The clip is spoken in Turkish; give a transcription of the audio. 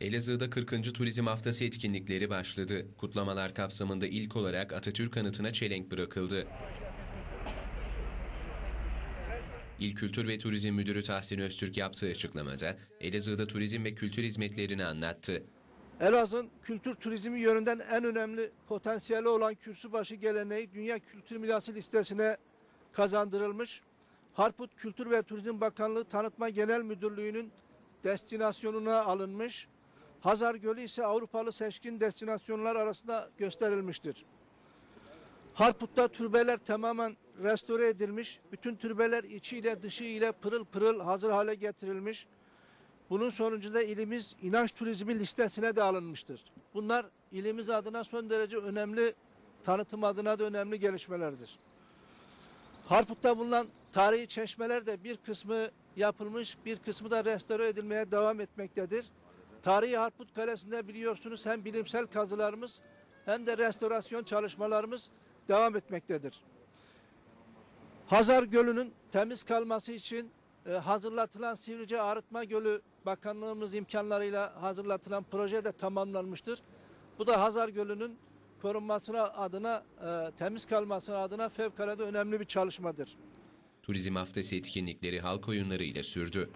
Elazığ'da 40. Turizm Haftası etkinlikleri başladı. Kutlamalar kapsamında ilk olarak Atatürk anıtına çelenk bırakıldı. İl Kültür ve Turizm Müdürü Tahsin Öztürk yaptığı açıklamada Elazığ'da turizm ve kültür hizmetlerini anlattı. Elazığ'ın kültür turizmi yönünden en önemli potansiyeli olan kürsübaşı geleneği Dünya Kültür Mirası listesine kazandırılmış. Harput Kültür ve Turizm Bakanlığı Tanıtma Genel Müdürlüğü'nün destinasyonuna alınmış. Hazar Gölü ise Avrupalı seçkin destinasyonlar arasında gösterilmiştir. Harput'ta türbeler tamamen restore edilmiş. Bütün türbeler içiyle dışı ile pırıl pırıl hazır hale getirilmiş. Bunun sonucunda ilimiz inanç turizmi listesine de alınmıştır. Bunlar ilimiz adına son derece önemli, tanıtım adına da önemli gelişmelerdir. Harput'ta bulunan tarihi çeşmeler de bir kısmı yapılmış, bir kısmı da restore edilmeye devam etmektedir. Tarihi Harput Kalesi'nde biliyorsunuz hem bilimsel kazılarımız hem de restorasyon çalışmalarımız devam etmektedir. Hazar Gölü'nün temiz kalması için e, hazırlatılan Sivrice Arıtma Gölü Bakanlığımız imkanlarıyla hazırlatılan proje de tamamlanmıştır. Bu da Hazar Gölü'nün korunmasına adına, e, temiz kalmasına adına fevkalade önemli bir çalışmadır. Turizm Haftası etkinlikleri halk oyunları ile sürdü.